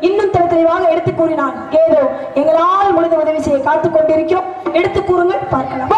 இன்னும் தெளிவாக எடுத்து கூறினான். ஏதோ எங்களால் முடிந்த உதவி செய்ய காத்துக் கொண்டிருக்கிறோம். எடுத்து கூறுங்கள் பார்க்கலாம்.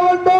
பிடித்து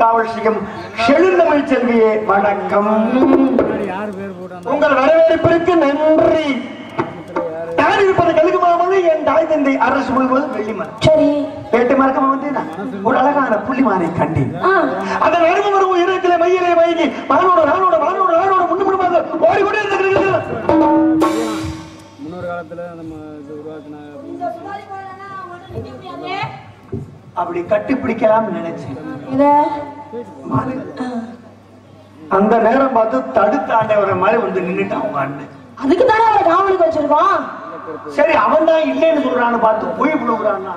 காவல் செய்யும் செழுந்தமிழ் செல்வியே வணக்கம். உங்கள் வரவேற்பிற்கு நன்றி. நான் இருப்பது கழுகு மாமலை என் தாய் தந்தை அரசு முழுவது வெள்ளிமன் சரி. மறக்காம ஒரு அழகான புள்ளிமானை கண்டேன். அந்த நடுவு வரும் உயரத்திலே மையிலே மயங்கி மானோட நானோட மானோட நானோட முன்னு முன்னுமாக ஓடிக்கொண்டே இருக்கிறீர்கள் முன்னொரு காலத்துல நம்ம இது உருவாக்குன அப்படி கட்டி பிடிக்கலாம் நினைச்சேன். அந்த நேரம் பார்த்து தடுத்த ஆண்டவரை மாதிரி வந்து நின்னுட்டான் உங்க அண்ணன். அதுக்கு தானே அவரை காவலுக்கு வச்சிருக்கோம்? சரி அவன் தான் இல்லைன்னு சொல்றான்னு பார்த்து போய் புழுகுறான்னா?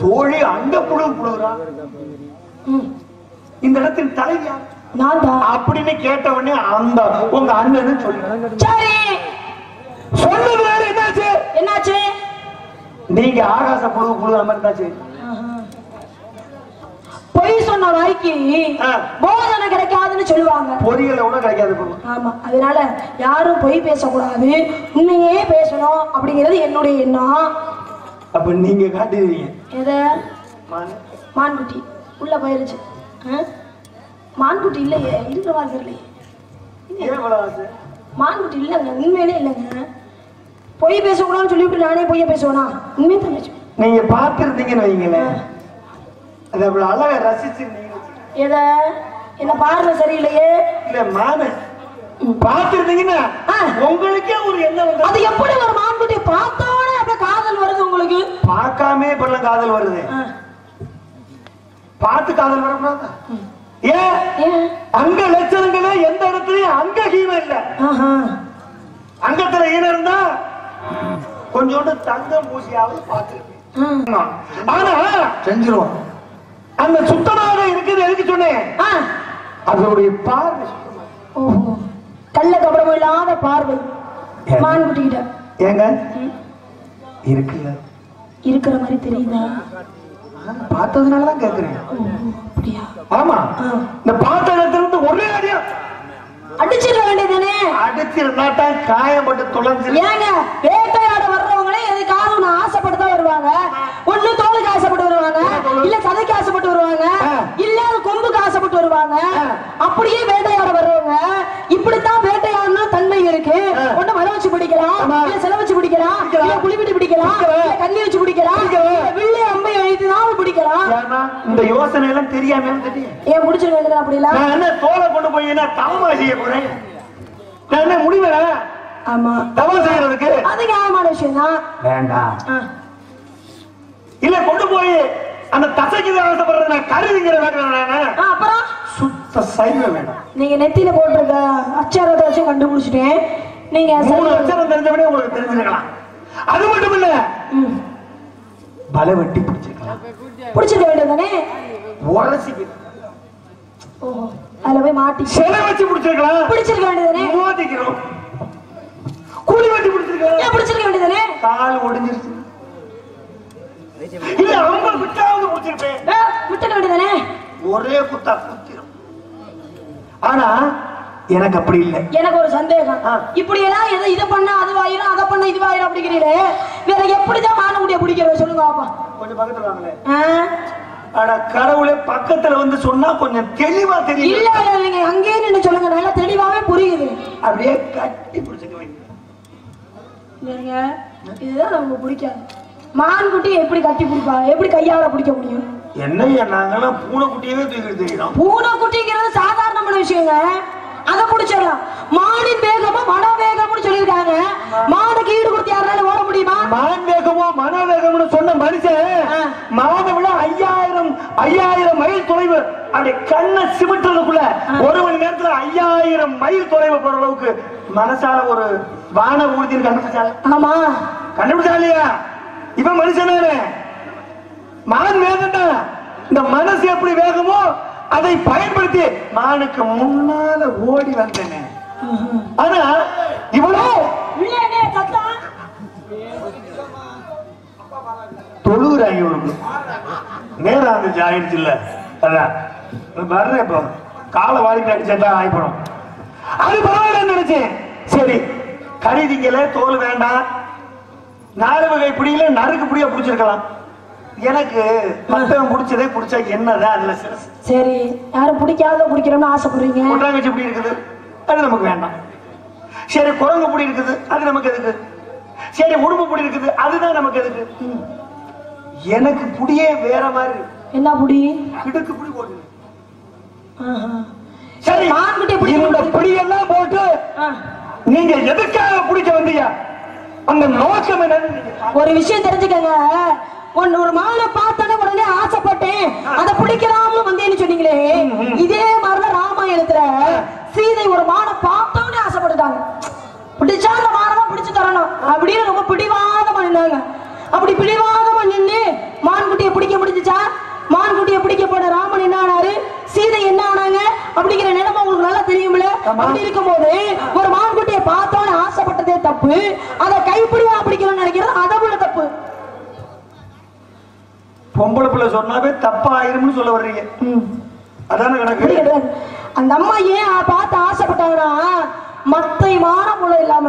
தோழி அந்த புழு புழுகுறான் ம். இந்த இடத்தில் தலைவி யார்? நான் தான். அப்படின்னு கேட்ட உடனே அந்த உங்க அண்ணன் சொல்லு சரி. சொன்னது வேற என்னாச்சு? என்னாச்சு? நீங்க ஆகாச புழு புழு மாதிரி இருந்தாச்சு. பொய் சொன்ன வாய்க்கு. போதனை கிடைக்காதுன்னு சொல்லுவாங்க. பொரியல கூட கிடைக்காது ஆமா அதனால யாரும் பொய் பேசக்கூடாது. உண்மையே பேசணும் அப்படிங்கிறது என்னுடைய எண்ணம். அப்ப நீங்க காட்டுவீங்க எத? மான்குட்டி. உள்ள போயிருச்சு? மான்குட்டி இல்லையே இருக்கிற மாதிரி தெரியலையே? மான்குட்டி இல்லைங்க உண்மையிலே இல்லைங்க. பொய் பேசக்கூடாதுன்னு சொல்லிவிட்டு நானே பொய்ய பேசுவேனா? உண்மையை தான் பேசுவேன். நீங்க பார்த்திருந்தீங்கன்னு வைங்களேன். அது அவ்வளவு அழகா ரசிச்சிருந்தீங்க எத? என்ன பார்வை சரியில்லையே? இல்ல மான. பார்த்திருந்தீங்கன்னா ஆ. உங்களுக்கே ஒரு எண்ணம் வந்து அது எப்படி ஒரு மான்குட்டியை பார்த்தோன்னே அப்படியே காதல் வருது உங்களுக்கு? பார்க்காமே இப்பெல்லாம் காதல் வருது. பார்த்து காதல் வரக்கூடாதா? ஏன் ஏன் அங்க லட்சணங்களே எந்த இடத்துலயும் அங்க ஹீனம் இல்ல. ஆஹா. அங்கத்துல ஈனம் இருந்தா கொஞ்சோண்டு தங்கம் பூசியாவது பார்த்திருப்பேன். ஆனா செஞ்சிருவோம். அந்த சுத்தமாக இருக்குது எதுக்கு சொன்னேன்? ஆ. அதனுடைய பார்வை. ஓஹோ. கள்ள கபடம் இல்லாத பார்வை. ஏன்? மான்குட்டி கிட்ட ஏங்க இருக்குல்ல. இருக்கிற மாதிரி தெரியுதா? பார்த்ததுனாலதான் கேக்குறேன். ஆமா. இந்த இருந்து ஒரே அடியா. அடிச்சிட வேண்டியதானே அடிச்சிருந்தா தான் காயப்பட்டு தொலைஞ்சு ஏங்க வேட்டையாட ஒண்ணு ஆசைப்பட்டு தான் வருவாங்க. ஒண்ணு தோலுக்கு ஆசைப்பட்டு வருவாங்க. இல்ல சதைக்கு ஆசைப்பட்டு வருவாங்க. இல்ல கொம்புக்கு ஆசைப்பட்டு வருவாங்க. அப்படியே வேட்டையாட வர்றவங்க இப்படித்தான் வேட்டையாடணும் தன்மை இருக்கு. ஒண்ணு மரம் வச்சு பிடிக்கலாம். இல்ல செல வச்சு பிடிக்கலாம். இல்ல குளிப்பிட்டு பிடிக்கலாம். கண்ணி வச்சு பிடிக்கலாம். வில்லு அம்பை வைத்து தான் பிடிக்கலாம் இந்த யோசனை எல்லாம் தெரியாம ஏன் வேண்டியது அப்படிலாம்? தோலை கொண்டு போய் என்ன தவமா செய்ய போறேன்? நான் என்ன முடிவேன் ஆமா. தவம் செய்யறதுக்கு அது நியாயமான விஷயம் தான் வேண்டாம் இல்ல கொண்டு போய் அந்த தசைக்கு ஆசைப்படுறது நான் கருதுங்கிற வேண்டாம் அப்புறம்? சுத்த சைவ வேண்டாம். நீங்க நெத்தியில போட்டிருக்க அச்சாரத்தை வச்சு கண்டுபிடிச்சிட்டேன். நீங்க மூணு சரி- அச்சரம் தெரிஞ்சவனே உங்களுக்கு தெரிஞ்சிருக்கலாம். அது மட்டும் இல்ல ம். பல வெட்டி பிடிச்சிருக்கலாம். பிடிச்சிருக்க வேண்டியதானே உரசிக்கு ஓஹோ அதுல போய் மாட்டி சிலை வச்சு பிடிச்சிருக்கலாம். பிடிச்சிருக்க வேண்டியதானே மோதிக்கிறோம். கூலி வெட்டி பிடிச்சிருக்கலாம் ஏன் பிடிச்சிருக்க வேண்டியதானே? கால் ஒடிஞ்சிருச்சு. இல்ல அவங்க விட்டாவது பிடிச்சிருப்பேன். விட்டுக்க வேண்டியதானே? ஒரே குத்தா குத்திரும். ஆனா எனக்கு அப்படி இல்லை. எனக்கு ஒரு சந்தேகம். இப்படி எல்லாம் எதை இதை பண்ணா அதுவாயிரும் அதை பண்ண இதுவாயிரும் அப்படிங்கிறீங்களே? வேற எப்படிதான் மானக்குட்டிய பிடிக்கிறது சொல்லுங்க பாப்பா கொஞ்சம் பக்கத்துல வாங்களேன். ஆ? அட கடவுளே பக்கத்துல வந்து சொன்னா கொஞ்சம் தெளிவா தெரியும் இல்ல இல்ல நீங்க அங்கேயே நின்னு சொல்லுங்க. நல்லா தெளிவாவே புரியுது. அப்படியே கட்டி பிடிச்சிக்க வேண்டியது. இல்லைங்க இதுதான் நமக்கு பிடிக்காது. மான்குட்டி எப்படி கட்டி பிடிப்பாங்க எப்படி கையால பிடிக்க முடியும்? என்னய்யா நாங்கெல்லாம் பூனைக்குட்டியவே தூக்கிட்டு தெரியும் பூனைக்குட்டிங்கிறது சாதாரணமான விஷயங்க. அதை பிடிச்சிடலாம். மானின் வேகமும் மன வேகம்னு சொல்லியிருக்காங்க. மானுக்கு ஈடு கொடுத்து யாராலும் ஓட முடியுமா? மான் வேகமோ மன வேகம்னு சொன்ன மனுஷன். மானை விட ஐயாயிரம் ஐயாயிரம் மைல் தொலைவு. அப்படி கண்ணை சிமிட்டுறதுக்குள்ள ஒரு மணி நேரத்துல ஐயாயிரம் மைல் தொலைவு போற அளவுக்கு மனசால ஒரு வான ஊர்தின்னு கண்டுபிடிச்சால ஆமா. கண்டுபிடிச்சா இல்லையா? இவன் மனுஷனானே மான் வேகம்டா இந்த மனசு எப்படி வேகமோ அதை பயன்படுத்தி மானுக்கு முன்னால ஓடி வந்தேனே. ஆனா சத்தா தொழுகிறாங்க இவனுக்கு நேரம் இருந்துச்சு ஆயிடுச்சு இல்ல. அதான். வர்றேன் இப்போ. காலை வாரிட்டு அடிச்சா ஆயிப்படும் அது பரவாயில்ல நினைச்சேன். சரி. கறி திங்கல தோல் வேண்டாம். நாலு வகை பிடியில நறுக்கு பிடியா பிடிச்சிருக்கலாம். எனக்கு மத்தவன் பிடிச்சதே பிடிச்சா என்னதான் அதுல சரி யாரும் பிடிக்காத பிடிக்கிறோம்னு ஆசைப்படுறீங்க? கொட்டாங்கச்சி பிடி இருக்குது. அது நமக்கு வேண்டாம். சரி குரங்கு பிடி இருக்குது. அது நமக்கு எதுக்கு? சரி உடும்பு பிடி இருக்குது. அதுதான் நமக்கு எதுக்கு? எனக்கு புடியே வேற மாதிரி. என்ன புடி? கிடுக்கு புடி போட்டு. சரி இந்த. பிடியெல்லாம் போட்டு. நீங்க எதுக்காக பிடிக்க வந்தீங்க? அந்த நோக்கம் என்னன்னு ஒரு விஷயம் தெரிஞ்சுக்கங்க. ஒன்னு ஒரு மாலை பார்த்தோட உடனே ஆசைப்பட்டேன். அதை பிடிக்கலாம்னு வந்தேன்னு சொன்னீங்களே. இதே மாதிரிதான் ராமாயணத்துல சீதை ஒரு மானை பார்த்தோன்னு ஆசைப்பட்டுட்டாங்க. பிடிச்சா அந்த மானமா பிடிச்சு தரணும். அப்படின்னு ரொம்ப பிடிவாதமா நின்னாங்க. அப்படி பிடிவாதமா நின்று மான்குட்டியை பிடிக்க முடிஞ்சுச்சா? மான்குட்டியை பிடிக்க போன ராமன் என்ன ஆனாரு? சீதை என்ன ஆனாங்க? அப்படிங்கிற நிலைமை உங்களுக்கு நல்லா தெரியும்ல. அப்படி இருக்கும்போது ஒரு மான்குட்டியை பார்த்தோன்னு ஆசைப்பட்டதே தப்பு. அதை கைப்பிடியா பிடிக்கணும்னு நினைக்கிறது அதை விட தப்பு. பொம்பளை பிள்ளை சொன்னாவே தப்பா ஆயிரும்னு சொல்ல வர்றீங்க. அதான கணக்கு? அந்த அம்மா ஏன் பார்த்து ஆசைப்பட்டாங்கன்னா மத்தை மானம் உள்ள இல்லாம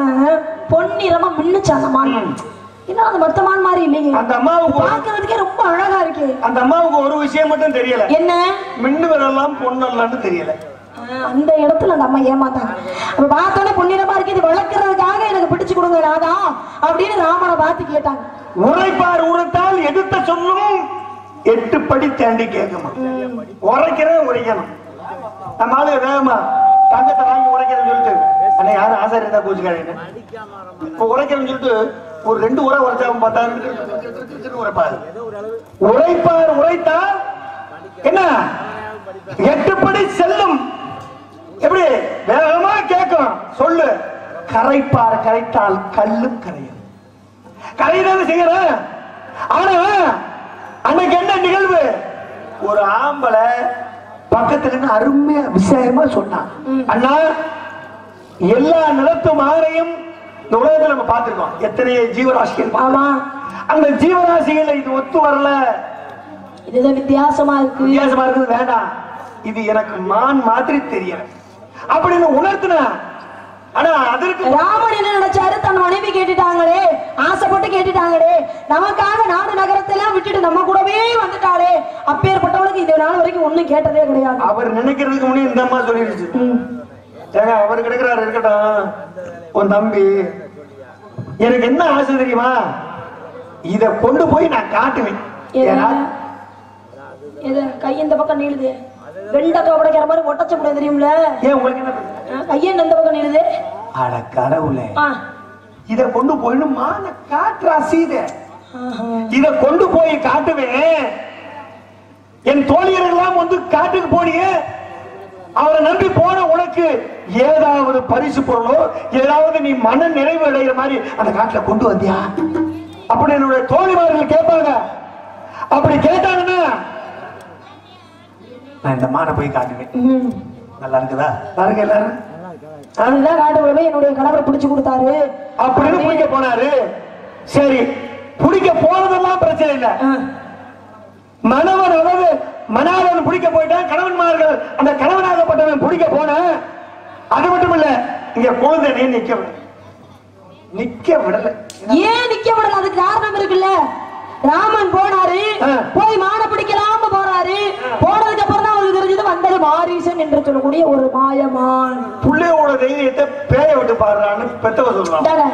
பொன்னிறமா மின்னுச்சு அந்த மான். என்ன அந்த மத்த மான் மாதிரி இல்லையே. அந்த அம்மாவுக்கு பார்க்கிறதுக்கே ரொம்ப அழகா இருக்கு. அந்த அம்மாவுக்கு ஒரு விஷயம் மட்டும் தெரியல. என்ன? மின்னு வரலாம் பொண்ணல்லான்னு தெரியல அந்த இடத்துல அந்த அம்மா ஏமாத்தாங்க. அப்ப பார்த்தோன்னே பொன்னிறமா இருக்கு இது வளர்க்கறதுக்காக எனக்கு பிடிச்சு கொடுங்க ராதா அப்படின்னு ராமனை பார்த்து கேட்டாங்க. உரைப்பார் உரைத்தால் எடுத்த சொல்லும் எட்டு படி தாண்டி கேட்குமா? உரைக்கிறேன் உரைக்கணும். நம்ம ஆளு வேகமா தங்கத்தை வாங்கி உரைக்கிறேன்னு சொல்லிட்டு அண்ணா யாரும் ஆசாரி இருந்தா பூச்சிக்காரங்க இப்ப உரைக்கிறேன்னு சொல்லிட்டு ஒரு ரெண்டு உரை உரைச்சாவும் பார்த்தா உரைப்பாரு. உரைப்பார் உரைத்தால் என்ன? எட்டுப்படி செல்லும். எப்படி? வேகமா கேட்கும் சொல்லு. கரைப்பார் கரைத்தால் கல்லும் கரையும். கரையினால செய்யறேன் ஆனா அன்னைக்கு என்ன நிகழ்வு? ஒரு ஆம்பளை பக்கத்துல இருந்து அருமையா விஷயமா சொன்னான். அண்ணா எல்லா நிலத்து மாறையும் இந்த உலகத்துல நம்ம பார்த்திருக்கோம். எத்தனை ஜீவராசிகள் ஆமா. அந்த ஜீவராசிகள் இது ஒத்து வரல. இதுதான் வித்தியாசமா இருக்கு. வித்தியாசமா இருக்குது வேண்டாம். இது எனக்கு மான் மாதிரி தெரியல. அப்படின்னு உணர்த்தின. ஆனா அதற்கு ராமன் என்ன நினைச்சாரு? தன் மனைவி கேட்டுட்டாங்களே. ஆசைப்பட்டு கேட்டுட்டாங்களே. நமக்காக நாடு நகரத்தை எல்லாம் விட்டுட்டு நம்ம கூடவே வந்துட்டாளே. அப்பேற்பட்டவளுக்கு இது நாள் வரைக்கும் ஒண்ணும் கேட்டதே கிடையாது. அவர் நினைக்கிறதுக்கு முன்னே இந்த அம்மா சொல்லிடுச்சு. ஏங்க அவர் கிடைக்கிறாரு இருக்கட்டும். உன் தம்பி. எனக்கு என்ன ஆசை தெரியுமா? இத கொண்டு போய் நான் காட்டுவேன். கை இந்த பக்கம் நீளுது. வெண்டைக்காய் உடைக்கிற மாதிரி ஒட்டச்ச முடியாது தெரியும்ல? ஏன் உங்களுக்கு என்ன கையன் இந்த பக்கம் நீளுது? அட கடவுளே. இத கொண்டு போயின்னு மான காட்டுறா சீதை. இத கொண்டு போய் காட்டுவேன். என் தோழியர்கள் எல்லாம் வந்து காட்டுக்கு போனியே அவரை நம்பி போன உனக்கு ஏதாவது பரிசு பொருளோ ஏதாவது நீ மன நிறைவு அடைகிற மாதிரி அந்த காட்டுல கொண்டு வந்தியா? அப்படி என்னுடைய தோழிமார்கள் கேட்பாங்க. அப்படி கேட்டாங்கன்னா நான் இந்த மானை போய் காட்டுவேன். நல்லா இருக்குதா? பாருங்க எல்லாரும். அதுதான் காட்டு போய் என்னுடைய கணவர் பிடிச்சு கொடுத்தாரு. அப்படின்னு பிடிக்க போனாரு. சரி பிடிக்க போனதெல்லாம் பிரச்சனை இல்லை. ஆ. மனவன் அதாவது மணாளன் பிடிக்க போயிட்டான். கணவன்மார்கள் அந்த கணவனாகப்பட்டவன் பிடிக்க போன. அது மட்டும் இல்ல இங்க குழந்தை நிக்க விடல. நிக்க விடல. ஏன் நிக்க விடல? அதுக்கு காரணம் இருக்குல்ல. ராமன் போனாரு. போய் மான பிடிக்கலாம்னு போறாரு. போனதுக்கு அப்புறம் தான் அவருக்கு தெரிஞ்சது வந்தது மாரீசன் என்று சொல்லக்கூடிய ஒரு மாயமான். புள்ளையோட தைரியத்தை பேய விட்டு பாடுறான்னு பெத்தவ இந்தாங்க,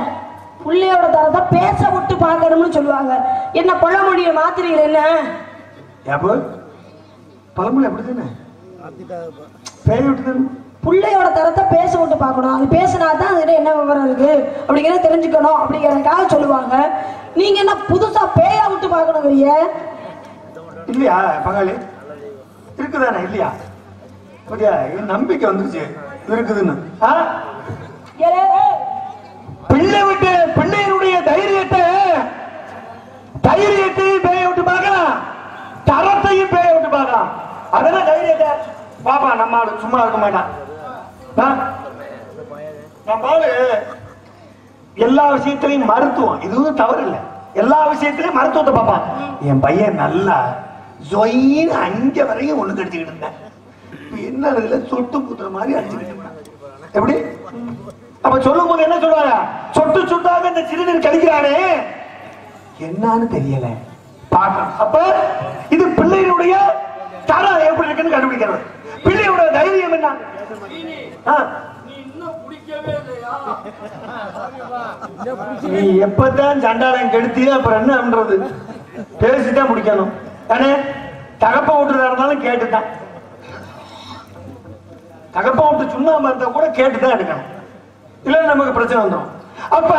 புள்ளையோட தரத்தை பேச விட்டு பார்க்கணும்னு சொல்லுவாங்க. என்ன பழமொழியை மாத்துறீங்க என்ன? பழமொழி அப்படித்தானே பேய விட்டு தானே புள்ளையோட தரத்தை பேச விட்டு பார்க்கணும். அது பேசினா தான் அதுகிட்ட என்ன விவரம் இருக்கு? அப்படிங்கிறத தெரிஞ்சுக்கணும். அப்படிங்கறதுக்காக சொல்லுவாங்க. நீங்க என்ன புதுசா பேயா விட்டு பார்க்கணுங்கிறிய? இல்லையா பங்காளி? இருக்குதானே? இல்லையா? என் நம்பிக்கை வந்துருச்சு. இருக்குதுன்னு ஆ? பிள்ளை விட்டு பிள்ளையினுடைய தைரியத்தை தைரியத்தையும் பேய விட்டு பார்க்கலாம் தரத்தையும் பேய விட்டு பார்க்கலாம் அதெல்லாம் தைரியத்தை பாப்பா நம்ம ஆளு சும்மா இருக்க மாட்டான் நம்ம ஆளு எல்லா விஷயத்திலையும் மருத்துவம். இதுவும் தவறு இல்லை எல்லா விஷயத்திலையும் மருத்துவத்தை பார்ப்பான் என் பையன் நல்லா ஜொயின்னு அங்க வரையும் ஒண்ணு கடிச்சுக்கிட்டு இருந்தேன். என்ன இதுல சொட்டு குத்துற மாதிரி அடிச்சுக்கிட்டு இருக்கான் எப்படி? அப்ப சொல்லும் போது என்ன சொல்றாங்க சொட்டு சொட்டாக இந்த சிறுநீர் கழிக்கிறானே என்னன்னு தெரியல. பார்க்கணும் அப்ப இது பிள்ளையினுடைய தரம் எப்படி இருக்குன்னு கண்டுபிடிக்கிறது. பிள்ளையோட தைரியம் என்ன? நீ எப்பதான் சண்டாளம் கெடுத்தியோ அப்புறம் என்ன பண்றது? பேசிதான் முடிக்கணும். தானே தகப்ப விட்டுதா இருந்தாலும் கேட்டுதான். தகப்ப விட்டு சுண்ணாம இருந்தா கூட கேட்டுதான் எடுக்கணும். இல்ல நமக்கு பிரச்சனை வந்துடும் அப்ப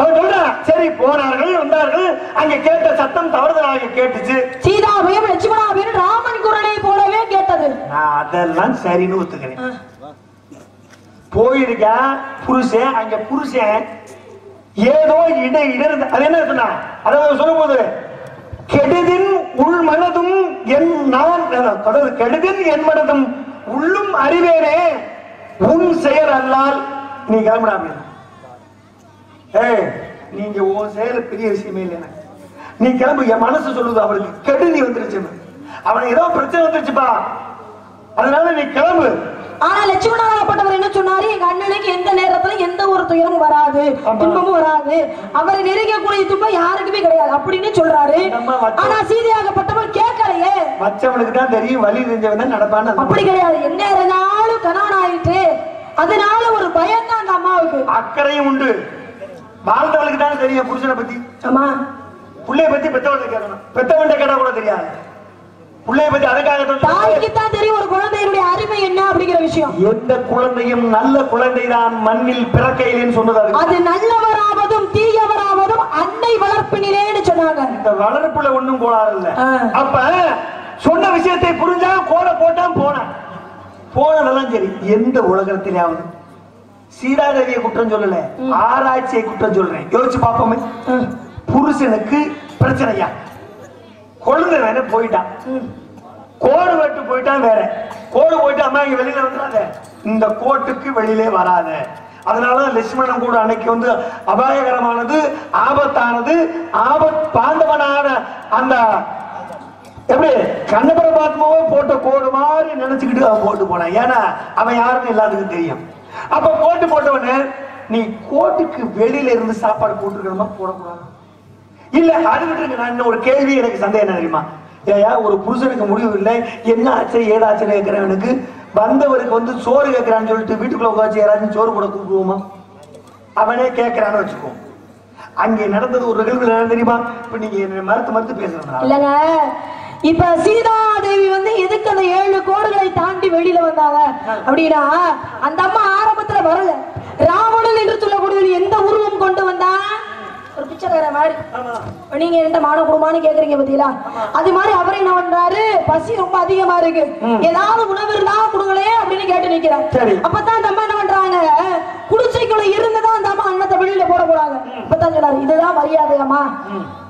அவன் சொல்றான் சரி போனார்கள் வந்தார்கள் அங்க கேட்ட சத்தம் தவறுதலாக கேட்டுச்சு. சீதாபயம் லட்சுமணாபயம் ராமன் குரலை போலவே கேட்டது. நான் அதெல்லாம் சரின்னு ஒத்துக்கிறேன். போயிருக்கேன் புருஷன் அங்க புருஷன் ஏதோ இட இடர்ந்து அது என்ன சொன்னா? அதாவது சொல்லும் போது கெடுதின் உள் மனதும் என் நான் அதாவது கெடுதின் என் மனதும் உள்ளும் அறிவேனே உன் செயல் அல்லால் நீ கிளம்புடா அப்படின்னு. ஏய் நீங்க உன் செயல் பெரிய விஷயமே இல்லை எனக்கு நீ கிளம்பு என் மனசு சொல்லுது அவனுக்கு கெடுதி வந்துருச்சு அவனுக்கு ஏதோ பிரச்சனை வந்துருச்சுப்பா அதனால நீ கிளம்பு. ஆனா லட்சுமணாகப்பட்டவர் என்ன சொன்னாரு? எங்க அண்ணனுக்கு எந்த நேரத்துல எந்த ஒரு துயரமும் வராது. துன்பமும் வராது. அவரை நெருங்கக்கூடிய துன்பம் யாருக்குமே கிடையாது அப்படின்னு சொல்றாரு. ஆனா சீதையாகப்பட்டவர் கேட்கலையே. மற்றவனுக்கு தான் தெரியும் வழி தெரிஞ்சவன் தான் நடப்பான்னு அப்படி கிடையாது. என்ன இருந்தாலும் கணவன் ஆயிட்டு அதனால ஒரு பயம் தான் அந்த அம்மாவுக்கு. அக்கறையும் உண்டு. வாழ்ந்தவளுக்கு தான் தெரியும் புருஷனை பத்தி? ஆமா. புள்ளைய பத்தி பெத்தவன்கிட்ட கேட்கணும். பெத்தவன்கிட்ட கேட்டா கூட தெரியாது. புள்ளைய பத்தி அதுக்காக தாய்க்கு தான் தெரியும் ஒரு குழந்தையினுடைய அருமை என்ன அப்படிங்கிற விஷயம். எந்த குழந்தையும் நல்ல குழந்தைதான் மண்ணில் பிறக்கையிலேன்னு சொன்னது அது நல்லவராவதும் தீயவராவதும் அன்னை வளர்ப்பினிலேன்னு சொன்னாங்க. இந்த வளர்ப்புல ஒண்ணும் கோளாறு இல்ல. அப்ப சொன்ன விஷயத்தை புரிஞ்சா கோலை போட்டான் போனான். போனதெல்லாம் சரி. எந்த உலகத்திலாவது சீதாதேவியை குற்றம் சொல்லல. ஆராய்ச்சியை குற்றம் சொல்றேன். யோசிச்சு பார்ப்போமே. புருஷனுக்கு பிரச்சனையா? கொழுந்த வேற போயிட்டான்? கோடு வெட்டு போயிட்டான் வேற. கோடு போயிட்டு அம்மா இங்க வெளியில வந்துடாத இந்த கோட்டுக்கு வெளியிலே வராத. அதனாலதான் லட்சுமணன் கூட அன்னைக்கு வந்து அபாயகரமானது ஆபத்தானது ஆபத் பாண்டவனான அந்த எப்படி கண்ணபுர பாத்மாவே போட்ட கோடு மாதிரி நினைச்சுக்கிட்டு அவன் போட்டு போனான். ஏன்னா அவன் யாருன்னு எல்லாத்துக்கும் தெரியும். அப்ப கோட்டு போட்டவனே நீ கோட்டுக்கு வெளியில இருந்து சாப்பாடு போட்டுருக்கணுமா போடக்கூடாது. இல்ல அது நான் இன்னும் ஒரு கேள்வி எனக்கு சந்தேகம் என்ன தெரியுமா? ஏயா ஒரு புருஷனுக்கு முடிவு இல்லை. என்ன ஆச்சு ஏதாச்சுன்னு கேட்கிறவனுக்கு வந்தவருக்கு வந்து சோறு கேட்கறான்னு சொல்லிட்டு வீட்டுக்குள்ள உட்காந்து யாராச்சும் சோறு கூட கூப்பிடுவோமா? அவனே கேட்கிறான்னு வச்சுக்கோ. அங்கே நடந்தது ஒரு நிகழ்வு என்ன தெரியுமா? இப்ப நீங்க மறுத்து மறுத்து பேசுறேன் இல்லங்க. இப்ப சீதாதேவி வந்து எதுக்கு அந்த ஏழு கோடுகளை தாண்டி வெளியில வந்தாங்க? அப்படின்னா அந்த அம்மா ஆரம்பத்துல வரல. ராவணன் என்று சொல்லக்கூடிய எந்த உருவம் கொண்டு வந்தா ஒரு பிச்சைக்கார மாதிரி. நீங்க எந்த மான குடும்பம்னு கேக்குறீங்க பாத்தீங்களா அது மாதிரி அவர் என்ன பண்றாரு? பசி ரொம்ப அதிகமா இருக்கு. ஏதாவது உணவு இருந்தா கொடுங்களே அப்படின்னு கேட்டு நிக்கிறார். சரி. அப்பதான் அந்த அம்மா என்ன பண்றாங்க? குடிசைக்குள்ள இருந்துதான் அந்த அம்மா அன்னத்தை வெளியில போட போறாங்க. அப்பதான் சொன்னாரு இதுதான் மரியாதையாமா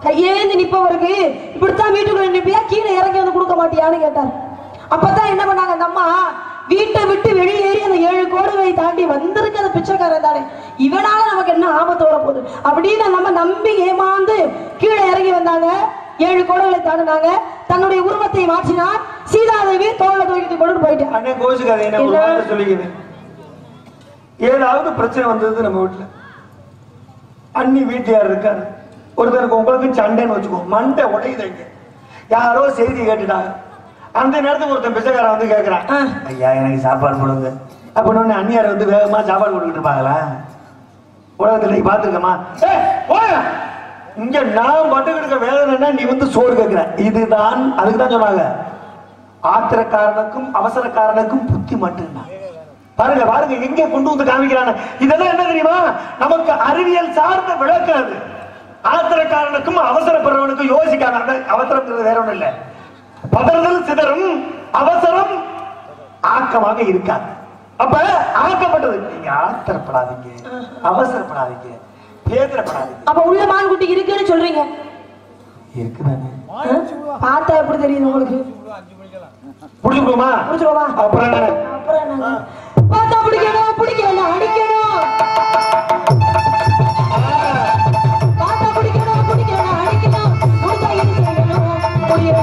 கையேந்தி நிப்பவருக்கு இப்படித்தான் வீட்டுக்குள்ள நிப்பியா? கீழே இறங்கி வந்து கொடுக்க மாட்டியான்னு கேட்டார். அப்பதான் என்ன பண்ணாங்க அந்த அம்மா? வீட்டை விட்டு வெளியேறி அந்த ஏழு கோடுகளை தாண்டி வந்திருக்க அந்த தானே இவனால நமக்கு என்ன ஆபத்து வர போகுது அப்படின்னு நம்ம நம்பி ஏமாந்து கீழே இறங்கி வந்தாங்க. ஏழு கோடுகளை தாண்டினாங்க. தன்னுடைய உருவத்தை மாற்றினார். சீதாதேவி தோல்ல தூக்கிட்டு கொண்டு? வார்த்தை சொல்லிக்குது? ஏதாவது பிரச்சனை வந்தது நம்ம வீட்டுல. அண்ணி வீட்டுல இருக்காரு. ஒருத்தருக்கு உங்களுக்கு சண்டைன்னு வச்சுக்கோ மண்டை உடையுதைங்க யாரோ செய்தி கேட்டுட்டாங்க. அந்த நேரத்துக்கு ஒருத்தன் பிச்சைக்காரன் வந்து கேட்கறான். ஐயா எனக்கு சாப்பாடு போடுங்க. அப்படின்னு அந்நியார் வந்து வேகமா சாப்பாடு கொடுத்துட்டு இருப்பாங்களா? உலகத்துல நீ பாத்துருக்கமா இங்க நான் பட்டுக்கிட்டு இருக்க வேதனைன்னா நீ வந்து சோறு கேட்கிற. இதுதான் அதுக்கு தான் சொன்னாங்க. ஆத்திரக்காரனுக்கும் அவசரக்காரனுக்கும் புத்தி மட்டும்தான். பாருங்க பாருங்க எங்க கொண்டு வந்து காமிக்கிறாங்க. இதெல்லாம் என்ன தெரியுமா? நமக்கு அறிவியல் சார்ந்த விளக்காது அது. ஆத்திரக்காரனுக்கும் அவசரப்படுறவனுக்கும் யோசிக்காத அவசரம் வேற ஒண்ணும் இல்ல. பதறுதல் சிதறும் அவசரம் ஆக்கமாக இருக்காது. அப்ப ஆக்கப்பட்டது நீங்க ஆத்திரப்படாதீங்க. அவசரப்படாதீங்க. பேதரப்படாதீங்க. அப்ப உள்ள மான்குட்டி இருக்குன்னு சொல்றீங்க. இருக்குதானே? பார்த்தா எப்படி தெரியுது உங்களுக்கு? புடிச்சுக்கோமா? புடிச்சிருவோமா அப்புறம் அப்புறம் பார்த்தா பிடிக்கணும் பிடிக்கல அடிக்கணும். பார்த்தா பிடிக்கணும் பிடிக்கல அடிக்கணும். முடியல.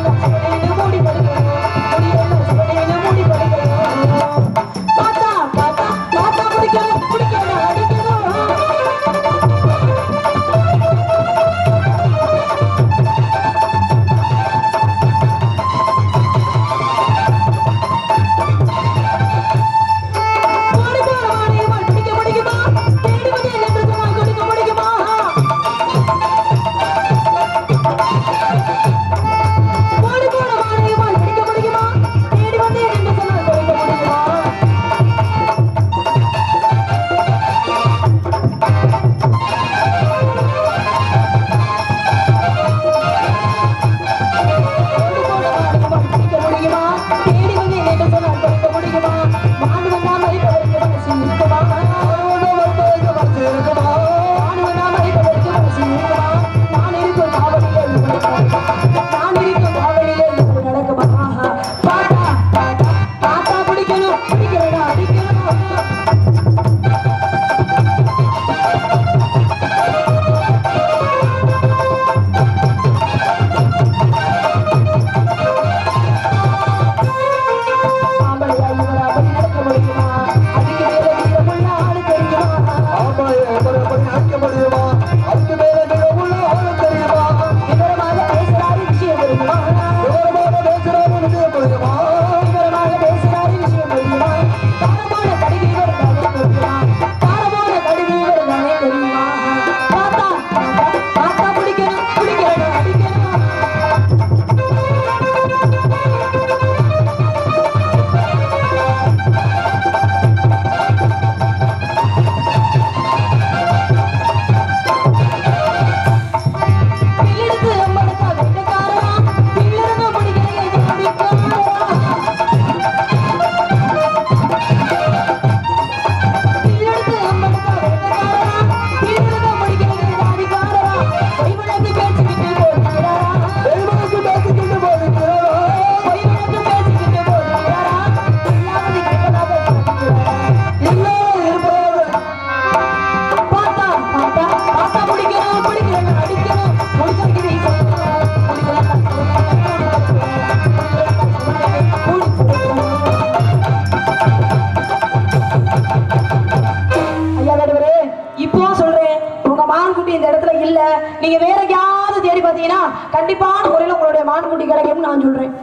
இல்ல. நீங்க வேற எங்கேயாவது தேடி பாத்தீங்கன்னா கண்டிப்பான முறையில் உங்களுடைய மான்குட்டி கிடைக்கும்னு நான் சொல்றேன்.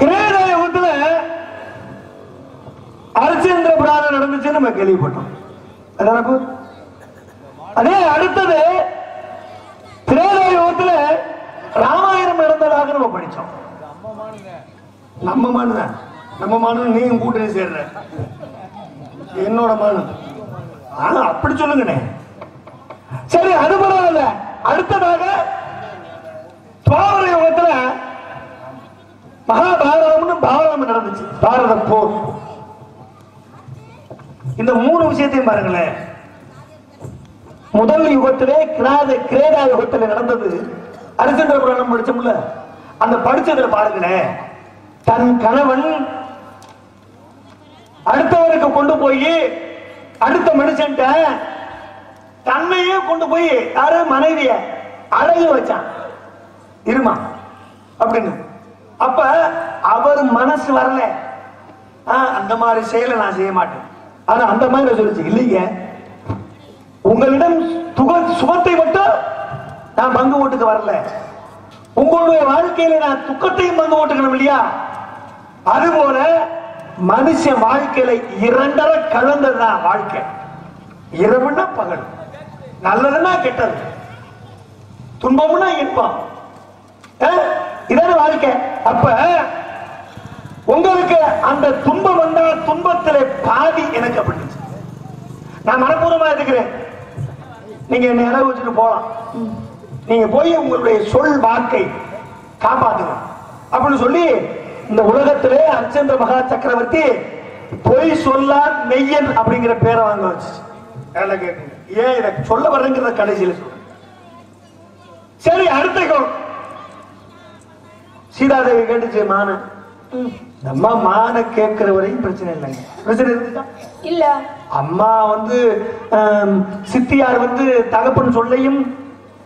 கிரேத யுகத்துல அரிச்சந்திர நடந்துச்சு நம்ம கேள்விப்பட்டோம். அதே அடுத்தது கிரேத ராமாயணம் நடந்ததாக நம்ம படிச்சோம் நம்ம மானுதான் நம்ம மானு நீயும் கூட்டணி சேர்ற. என்னோட மானு. ஆனா அப்படி சொல்லுங்கண்ணே. சரி அது பரவாயில்ல அடுத்ததாக துவாபர யுகத்துல மகாபாரதம்னு பாரதம் நடந்துச்சு. பாரத போர். இந்த மூணு விஷயத்தையும் பாருங்களேன். முதல் யுகத்திலே கிராத கிரேதா யுகத்துல நடந்தது. அரிசந்திர புராணம் படிச்சோம்ல? அந்த படிச்சதுல பாருங்களேன். தன் கணவன் அடுத்தவருக்கு கொண்டு போய் அடுத்த மனுஷன்ட்ட தன்னையே கொண்டு போய் யாரு மனைவிய அழகு வச்சான். இருமா? அப்படின்னு. அப்ப அவர் மனசு வரல. ஆ, அந்த மாதிரி செயலை நான் செய்ய மாட்டேன். ஆனா அந்த மாதிரி சொல்லிச்சு இல்லைங்க. உங்களிடம் துக சுகத்தை மட்டும் நான் பங்கு ஓட்டுக்கு வரல. உங்களுடைய வாழ்க்கையில நான் துக்கத்தையும் பங்கு ஓட்டுக்கணும் இல்லையா? அதுபோல மனுஷன் வாழ்க்கையில இரண்டரை கலந்ததுதான் வாழ்க்கை. இரவுன்னா பகல் நல்லதுன்னா கெட்டது. துன்பம்னா இன்பம். இதான வாழ்க்கை. அப்ப உங்களுக்கு அந்த துன்பம் வந்தா துன்பத்துல பாதி எனக்கு அப்படிச்சு நான் மனப்பூர்வமா இருக்கிறேன் நீங்க என்னை இடம் வச்சுட்டு போலாம். நீங்க போய் உங்களுடைய சொல் வாக்கை காப்பாத்துங்க. அப்படின்னு சொல்லி இந்த உலகத்திலே அர்ச்சந்திர மகா சக்கரவர்த்தி பொய் சொல்லா மெய்யன் அப்படிங்கிற பேரை வாங்க வச்சு நல்லா ஏன் இதை சொல்ல வர்றேங்கிறத கடைசியில சொல்றேன். சரி அடுத்த கோள் சீதாதேவி கேட்டுச்சு மான நம்ம மான கேட்கிற வரையும் பிரச்சனை இல்லைங்க. பிரச்சனை இருந்துச்சா? இல்ல. அம்மா வந்து சித்தியார் வந்து தகப்பன் சொல்லையும்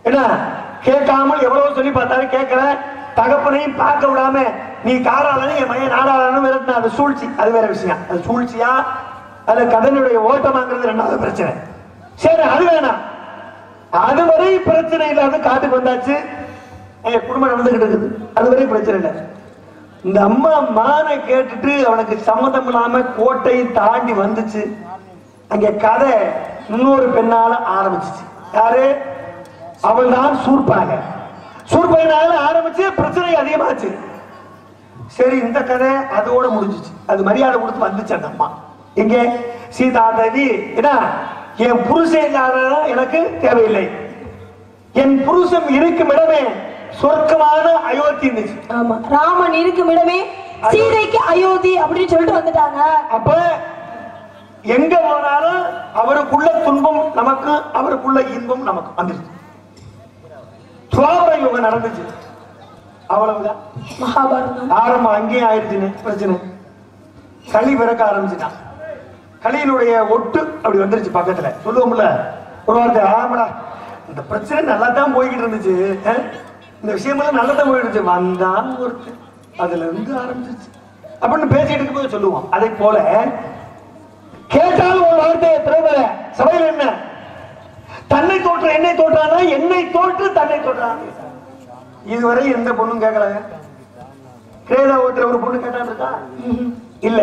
என்ன கேட்காமல் எவ்வளவு சொல்லி பார்த்தாலும் கேட்கல. தகப்பனையும் பார்க்க விடாம நீ காராளனு என் மையன் நாடாளனு விரட்டின. அது சூழ்ச்சி. அது வேற விஷயம். அது சூழ்ச்சியா? அது கதனுடைய ஓட்டமாங்கிறது ரெண்டாவது பிரச்சனை. சரி அது வேணாம். அதுவரை பிரச்சனை இல்லாத காட்டுக்கு வந்தாச்சு. எங்க குடும்பம் நடந்துகிட்டு இருக்குது. அதுவரை பிரச்சனை இல்லை. இந்த அம்மா மானை கேட்டுட்டு அவனுக்கு சம்மதம் இல்லாம கோட்டையை தாண்டி வந்துச்சு. அங்க கதை இன்னொரு பெண்ணால ஆரம்பிச்சிச்சு. யாரு? அவள் தான் சூர்பாக. சூர்பகனால ஆரம்பிச்சு பிரச்சனை அதிகமாச்சு. சரி இந்த கதை அதோட முடிஞ்சிச்சு. அது மரியாதை கொடுத்து வந்துச்சு அந்த அம்மா. இங்க சீதா தேவி என்ன? என் புருஷன் எனக்கு தேவையில்லை. என் புருஷன் இருக்கும் இடமே சொர்க்கமான அயோத்தி இருந்துச்சு. ஆமா. ராமன் இருக்கும் இடமே சீதைக்கு அயோத்தி அப்படின்னு சொல்லிட்டு வந்துட்டாங்க. அப்ப எங்க போனாலும் அவருக்குள்ள துன்பம் நமக்கு அவருக்குள்ள இன்பம் நமக்கு வந்துருச்சு. துவாபர யுகம் நடந்துச்சு. அவ்வளவுதான். மகாபாரதம். ஆரம்பம் அங்கேயும் ஆயிடுச்சுன்னு பிரச்சனை. களி பிறக்க ஆரம்பிச்சுட்டான். களியினுடைய ஒட்டு அப்படி வந்துருச்சு பக்கத்துல. சொல்லுவோம்ல? ஒரு வார்த்தை ஆமாடா இந்த பிரச்சனை நல்லா தான் போய்கிட்டு இருந்துச்சு. இந்த விஷயமெல்லாம் நல்லா தான் போயிட்டு வந்தான் ஒருத்தர் அதுல இருந்து ஆரம்பிச்சிச்சு அப்படின்னு பேசிட்டு இருக்கும்போது சொல்லுவோம். அதே போல கேட்டாலும் ஒரு வார்த்தையை திரைவர சபையில் என்ன? தன்னை தோற்ற என்னை தோற்றானா? என்னை தோற்று தன்னை தோற்றான்? இதுவரை எந்த பொண்ணும் கேட்கல. கிரேதா ஓட்டுற ஒரு பொண்ணு கேட்டான் இருக்கா? இல்ல.